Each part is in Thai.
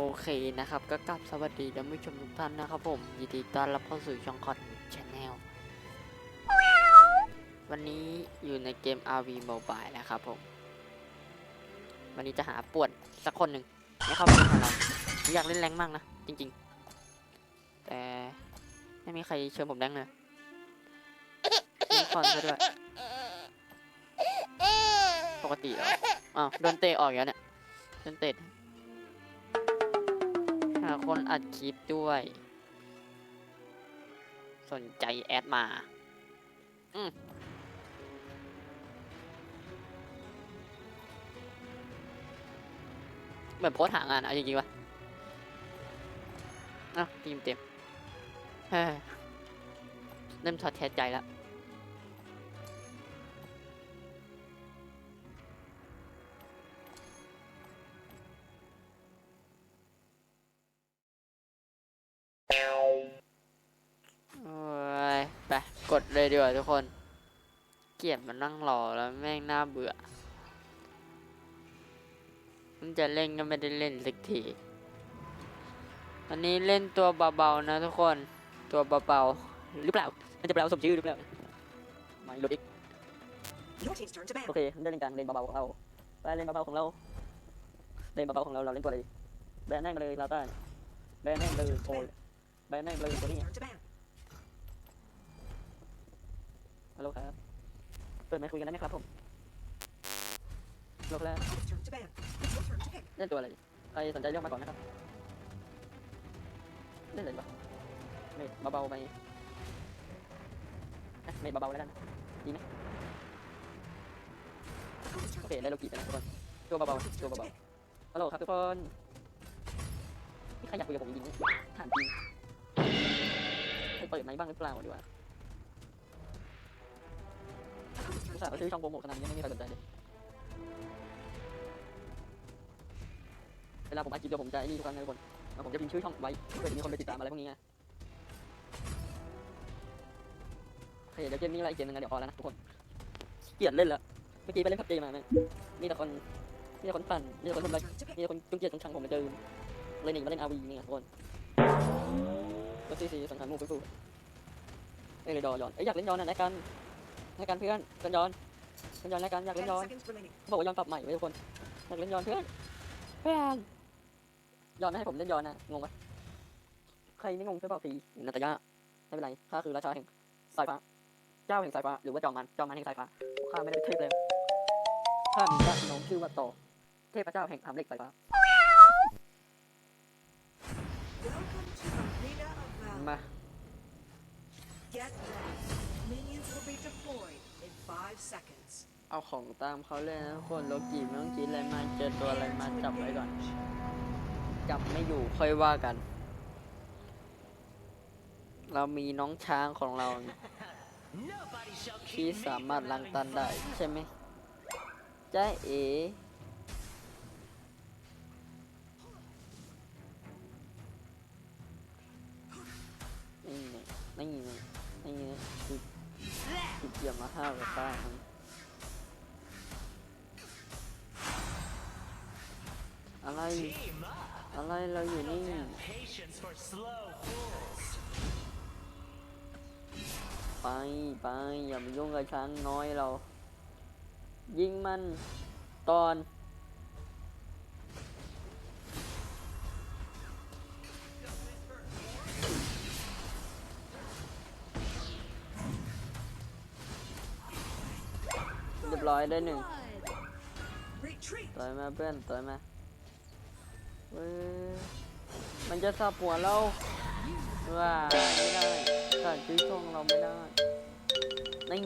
โอเคนะครับ ก็กลับสวัสดีท่านผู้ชมทุกท่านนะครับผม ยินดีต้อนรับเข้าสู่ช่องคอนชาแนลวันนี้อยู่ในเกม RV Mobile นะครับผม วันนี้จะหาป่วนสักคนหนึ่งไม่เข้าไปเล่นกับเราอยากเล่นแรงมากนะ จริง ๆ แต่ไม่มีใครเชิญผมแรงเลยเล่นคอนซะด้วย ปกติเหรออ้าวโดนเตะออกแล้วเนี่ยโดนเตะ คนอัดคลิปด้วย สนใจแอดมาอืมเหมือนโพสต์หางานเอาจริงๆวะอะทีมเต็มเฮ้ยเริ่มถอดแท้ใจแล้ว กดเลยดีกว่าทุกคน เกลียดมันนั่งรอแล้วแม่งน่าเบื่อ มันจะเล่นก็ไม่ได้เล่นสักทีอันนี้เล่นตัวเบาๆนะทุกคน ตัวเบาๆหรือเปล่า มันจะแปลสมชื่อหรือเปล่าไม่หลุดอีก Your team's turn to ban. โอเคได้เล่นกลางเล่นเบาๆของเราไปเล่นเบาๆของเรา เล่นเบาๆของเราเราเล่นตัวอะไรดีแบนแม่งไปเลยลาต้าแบนแม่งไปเลยโอ้ยแบนแม่งไปเลยตัวนี้ Turn to ban. ฮัลโหลครับ เปิดไมค์คุยกันได้ไหมครับผมฮัลโหลครับ It's turn to ban. It's your turn to pick. เล่นตัวอะไรดีใครสนใจเลือกมาก่อนนะครับ เล่นอะไรดีวะเมดเบาๆไปอะเมดเบาๆแล้วกัน It's โอ turn เคได้โลกิไปนะทุกคนตัวเบา It's ๆตัว turn to เบา pick. ๆฮัลโหลครับทุกคนนี่ใครอยากคุยกับผมจริงๆถามจริงเคยเปิดไหมค์บ้างหรือเปล่าดีกว่า ส่าห์ to เอาชื่อช่องโปรโมทขนาดนี้ยังไม่มีใครสนใจเลยเวลาผมอัดคลิปเดี๋ยวผมจะไอ้นี่ทุกครั้งนะทุกคนแล้วผมจะพิมพ์ชื่อช่องไว้เพื่อจะมีคนไปติดตามอะไรพวกนี้ไงโอเคเดี๋ยวเกมนี้อะไรอีกเกมนึงนะเดี๋ยวพอแล้วนะทุกคนเกลียดเล่นล้วเมื่อกี้ไปเล่นพับจีมาแม่มีแต่คนมีแต่คนปั่นมีแต่คนทำลายมีแต่คนจุงเกียดจงชังผมมาเจอเลยหนีมาเล่นอาวีนี่ไงทุกคนก็ซีซีสังหารมู่ฟูเอ้ยเลยดอยอนเอ้ยอยากเล่นย้อนอะนะกัน นะกันเพื่อนกันยอนกันยอนนะกันอยากเล่น Ten ยอน seconds remaining. เขาบอกว่ายอนปรับใหม่ไว้ทุกคนอยากเล่นยอนเพื่อนเพื่อนยอนไม่ให้ผมเล่นยอนนะงงปะใครไม่งงช่วยบอกทีนาตายาไม่เป็นไรข้าคือราชาแห่งสายฟ้าเจ้าแห่งสายฟ้าหรือว่าจอมมันจอมมันแห่งสายฟ้าข้าไม่ได้เป็นเทพเลยข้ามีพระน้องชื่อว่าโตเทพเจ้าแห่งหามเหล็กสายฟ้า Welcome to Arena of Valor. มา five seconds. เอาของตามเขาเลยนะทุกคนโลกีไม่ต้องคิดอะไรมาเจอตัวอะไรมาจับไว้ก่อน จับไม่อยู่ค่อยว่ากัน เรามีน้องช้างของเราที่สามารถลังตันได้ใช่ไหมจ้าเอ๋นี่ไงนี่ไงนี่ไง อคือเกี่ยมมาห้ากับป้ามันอะไร อะไรเราอยู่นี่ ไปไปอย่ามายุ่งกับช้างน้อยเรา ยิงมันตอน อยได้หนึ่ง Retreat. ต่อยมาเพื่อนต่อยมาเว้ยมันจะสับหัวเราว่าไม่ได้ตัดชื่อช่องเราไม่ได้นี่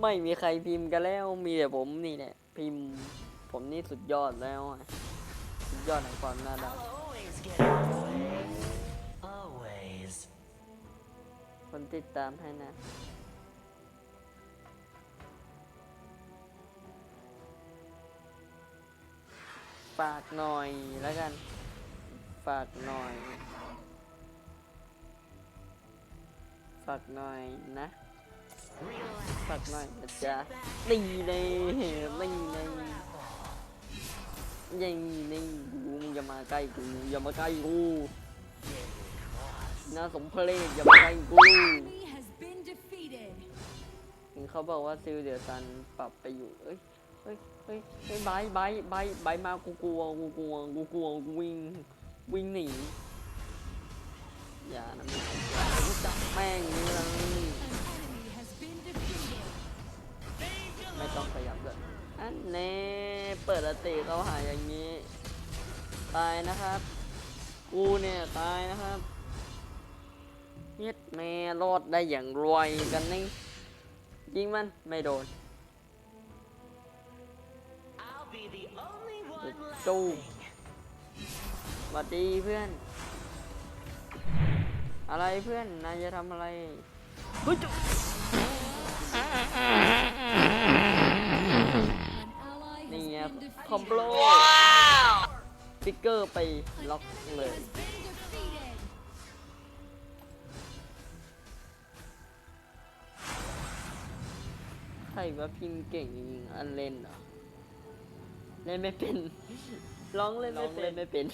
ไม่มีใครพิมพ์กันแล้วมีแต่ผมนี่แหละพิมพ์ผมนี่สุดยอดแล้วอะสุดยอดแห่งความน่ารัก I'll always get my way. Always. คนติดตามให้นะ ฝากหน่อยแล้วกัน ฝากหน่อย ฝากหน่อยนะ ฝากหน่อยนะจ๊ะนี่เลยนี่เลยยิงนี่กูมึงอย่ามาใกล้กูอย่ามาใกล้กูน่าสมเพลอย่ามาใกล้กูเห็นเขาบอกว่าซิลเดียซันปรับไปอยู่เอ้ย เฮ้ยเฮ้ยเฮ้ยไบร์ทไบร์ทไบร์ทไบร์ทมากูกลัวกูกลัวกูกลัวกูวิ่งวิ่งหนีอย่านะมึงกูจับแม่งนี่เลยไม่ต้องขยับเลยอันแน่เปิดอติเขาหาอย่างนี้ตายนะครับกูเนี่ยตายนะครับเย็ดแม่รอดได้อย่างรวยกันนี่ยิงมันไม่โดน one Go. laughing. สวัสดีเพื่อน อะไรเพื่อน นายจะทำอะไรเฮ้ยจุ An ally นี่ has ไง been คอมโบ defeated. ฟิกเกอร์ไปล็อกเลยใครว่าพิมพ์เก่งจริงอันเล่นเหรอ เล่นไม่เป็น ร้องเล่นไม่เป็นไม่เป็น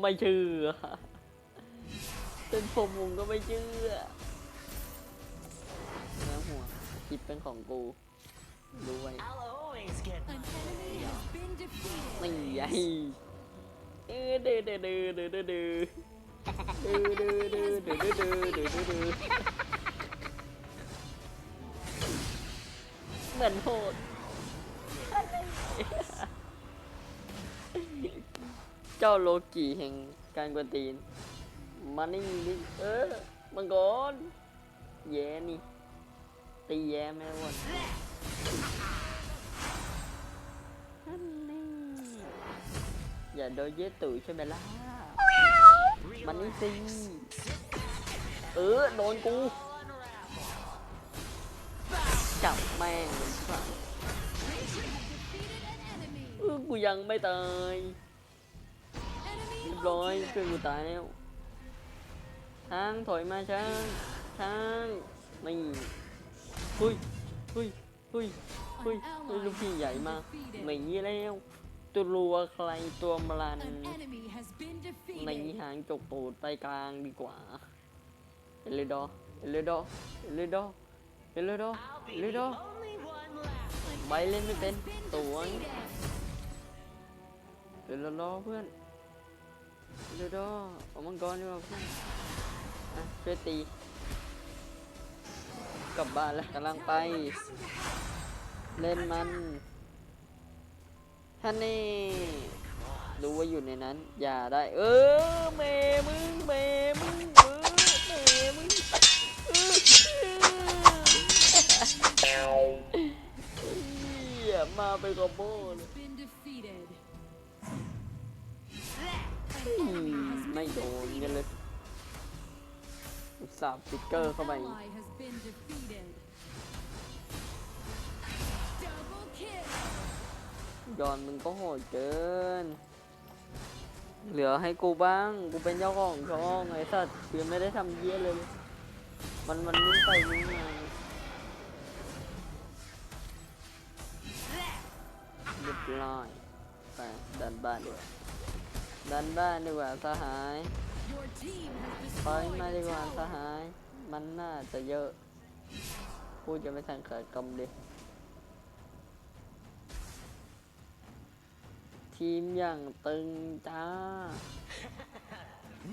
ไม่เชื่อเป็นผมผมก็ไม่เชื่อเนื้อหัวคลิปเป็นของกูรู้ไว้ I'll always get An enemy has been defeated. ไม่ใหญ่เออเดือเดือเดือเดือเดือเดือเดือเดือเดือเดือเดือเดือเดือเดือเดือเหมือนโหดเจ้าโลกิแห่งการกวนตีน มานี่ดิเออมังกรแย่นี่ ตีแย่แม่วันนั่นนี่อย่าโดนเย็ดตุ๋ยใช่ไหมล่ะมันนี่สิเออ โดนกู จับแม่งเลย กูยังไม่ตาย Enemy เรียบร้อย ultimate. เพื่อนกูตายแล้วช้างถอยมาช้างช้างไม่หุยหุยหุยหุยเฮ้ยลูกพี่ใหญ่มากหนีแล้วตัวใครตัวมลัน An enemy has been ใน defeated. หางจกตูดไปกลางดีกว่าเอเลดอเอเลดอเอเลดอเอเลดอ I'll เอ be เล the ดอ only one laughing. ใบเล่นไม่เป็น Has been ตัว defeated. เอเลดอเพื่อนเอเลดอเอามังกรดีกว่าเพื่อนอะช่วยตี กลับบ้านแล้วกำลังไป เล่นมันท่านนี่รู้ว่าอยู่ในนั้น อย่าได้ เออเมมึงเมมึงเออเมมึงเออเหี้ยมาเป็นคอมโบเลย ไม่โดนกันเลยสาห์ฟิกเกอร์เข้าไปยอนมึงก็โหดเกิน เหลือให้กูบ้าง กูเป็นเจ้าของช่องไอ้สัตว์กูยังไม่ได้ทำเยี่ยเลย มันมันวิ่งไปวิ่งมาเรียบร้อยไปดันบ้านดีกว่า ดันบ้านดีกว่าสหาย Your team has ไป destroyed มาดี a กว่าส tower. หาย มันน่าจะเยอะพูดจะไม่ทันขาดคำเลยทีมอย่างตึงจ้า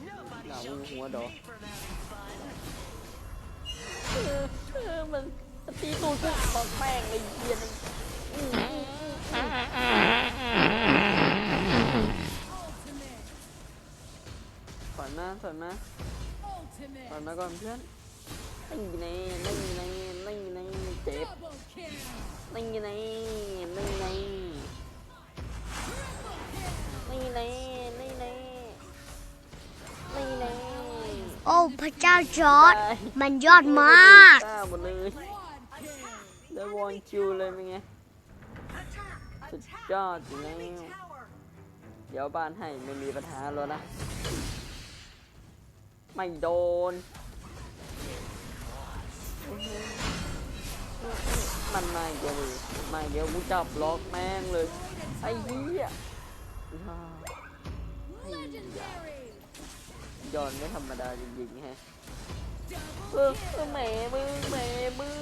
Nobody Nào, shall không keep có đồ. me from having fun. เออเออมันมันตีตูดกูบอกแม่งเลยเหี้ยนงอื้ออื้ออื้อ Ultimate. ถอยมาถอยมาถอยมาก่อนเพื่อนนี่ไงนี่ไงนี่ไงเจ็บ Double kill. นี่ไงนี่ไง Triple kill. นี่ไงนี่ไงนี่ไงโอ้พระเจ้าจอร์ดมันยอดมากกล้าหมดเลยได้วอนคิวเลยเป็นไงสุดยอดจริงเดี๋ยวบ้านให้ไม่มีปัญหาแล้วนะ ไม่โดน มันมาเดียวเลยมาเดียวกูจับล็อกแม่งเลย ไอ้เหี้ยอ่าไอ้เหี้ยอนไม่ธรรมดาจริงๆแฮะเออเออแหมมึงแหมมึง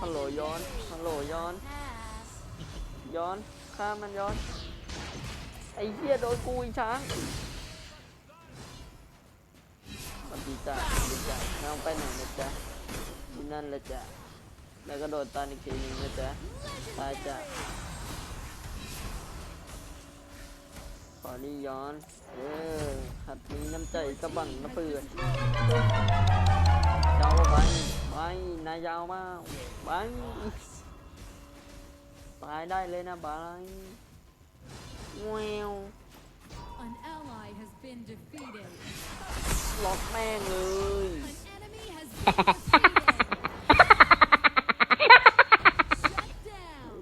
ฮัลโหลย้อนฮัลโหลย้อน ย้อน ข้ามมันย้อน อ้เหี้ยโดนกูอีกช้างสวัสดีจ้ะดีจ้ะน้องไปไหนนะจ๊ะที่นั่นละจ้ะแล้วก็โดนตานอีกทีหนึงนะจ๊ะตายจ้ะขอนี่ย้อน เออหัดมีน้ำใจกระบังกระเปือนยาวไปไปนายยาวมากไปตายได้เลยนะบาย แวว An ally has been defeated. ล็อกแม่งเลย An enemy has been defeated. Shut down.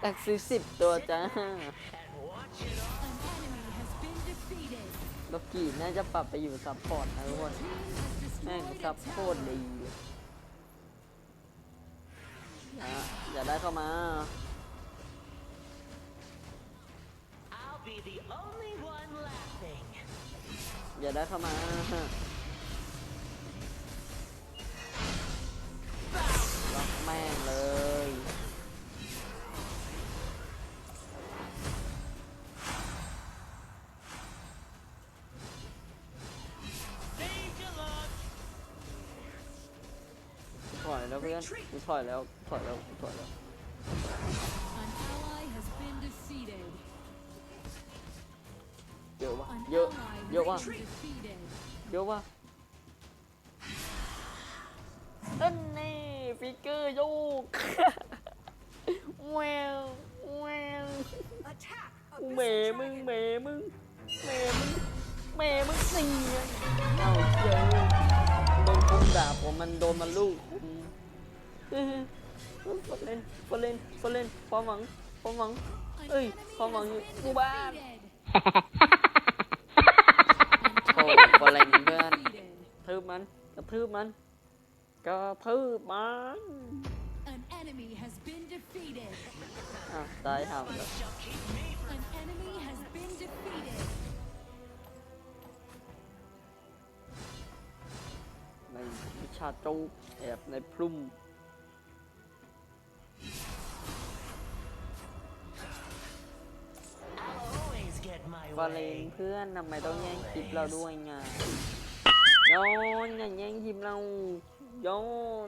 แตกซื้อสิบตัวจ้า and watch it all. An enemy has been defeated. ล็อกกี้น่าจะปรับไปอยู่ซับพอร์ตนะทุกคน Team has แม่ง destroyed ซั a บโคตร tower. ดีเลยอย่าอย่าได้เข้ามา only one laughing. อย่าได้เข้ามา ล็อกแม่งเลยถอยแล้วเพื่อนกูถอยแล้ว ถอยแล้วกูถอยแล้ว เยอะวะ An เยอะ ally เยอะวะ has been defeated. เยอะวะนั่นนี่ฟิกเกอร์โยกแววแวว Attack of เม this มึง dragon. เมมึงเมมึงเมมึงเสียงเอาเจอโดนคุมด่าผมมันโดนมันลูกคุมเออฟอเล่นฟอเล่นฟอเล่นความหวังความหวัง An Ê, enemy con has vào như- been cô ba. defeated. โอ้บอลอะไรเพื่อนทืบมันกระทืบมันกระทืบมันอะตายทำแล้วในชาจูแอบในพลุ่ม ฟอเล่นเพื่อนทำไมต้องแย่งคลิปเราด้วยไงโยนอย่าแย่งคลิปเราโย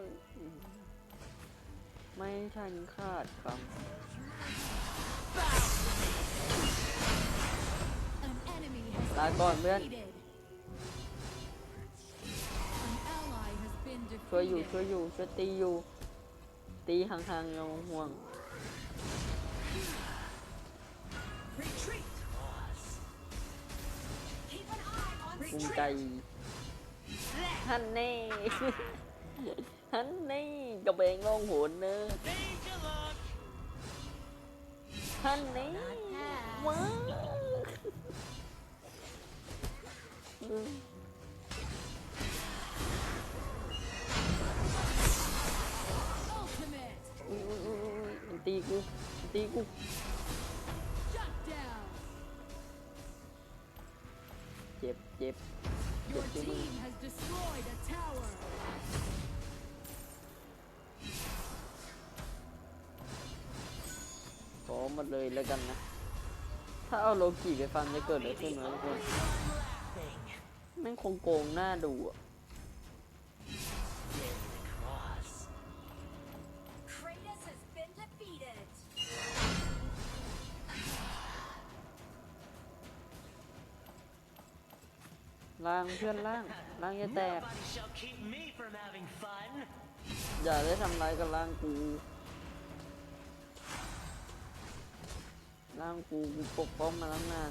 นไม่ทันขาดค An enemy has ำลาก่อนเพื่อนช่วยอยู่ช่วยอยู่ช่วยตีอยู่ ตีห่างๆอย่าห่วง Retreat. ภูมิใจฮันนี่ฮันนี่กระเบงลงหุ่นเนอะฮันนี่ว้าตีกูตีกู เจ็บเจ็บ Your team has destroyed a tower. ขอหมดเลยแล้วกันนะ ถ้าเอาโลกิไปฟันจะเกิดอะไรขึ้นวะทุกคน Laughing. แม่งคงโกงหน้าดูอะางเพื่อนล่างล่างจะแตก Nobody shall keep me from having fun. อย่าได้ทำร้ายกับร่างกูร่างกูกูปกป้องมาตั้งนาน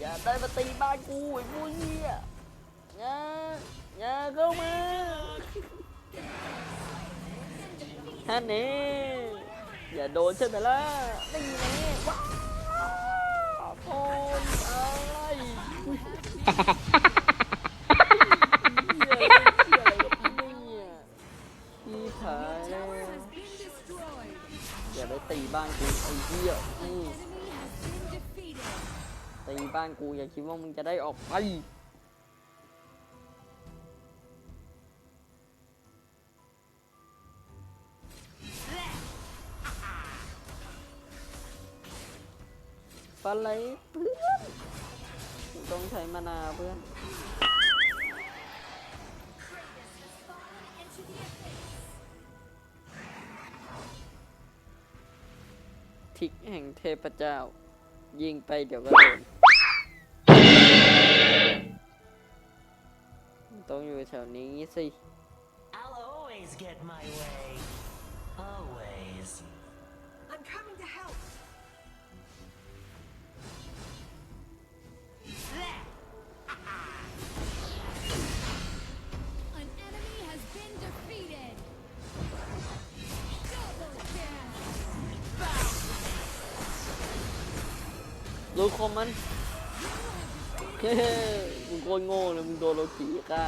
อย่าได้มาตีบ้านกูไอ้พวกเหี้ยอย่าอย่าเข้ามาฮันนี่อย่าโดนใช่ไหมล่ะนี่ไงว้ ตีบ้านกูไอ้เหี้ยวตีบ้านกูอย่าคิดว่ามึงจะได้ออกไปฟันไหลเพื่อนต้องใช้มานาเพื่อน ทิกแห่งเทพเจ้า ยิงไปเดี๋ยวก็โดนต้องอยู่แถวนี้สิ I'll always get my way. Always. I'm coming to help. That ลูกคมมันเฮ้มึงโคตรโง่เลยมึงโดนโลกีฆ่า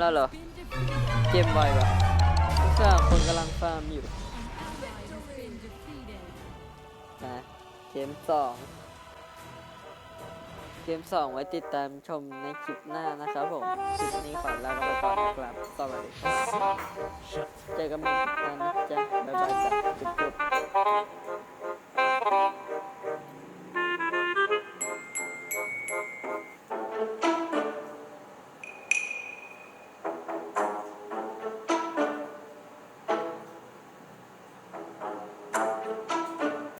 แล้วเหรอ enemy has been defeated. เกมไวปะไม่ทราบคนกำลังฟาร์มอยู่ An ally has been defeated. นะเกมสองเกมสองไว้ติดตามชมในคลิปหน้านะครับผม คลิปนี้ขอลาไปก่อนนะครับสวัสดีครับ Shut เจอกันใหม่คลิปหน้านะจ๊ะบ๊ายบายจ้ะจุ๊บๆ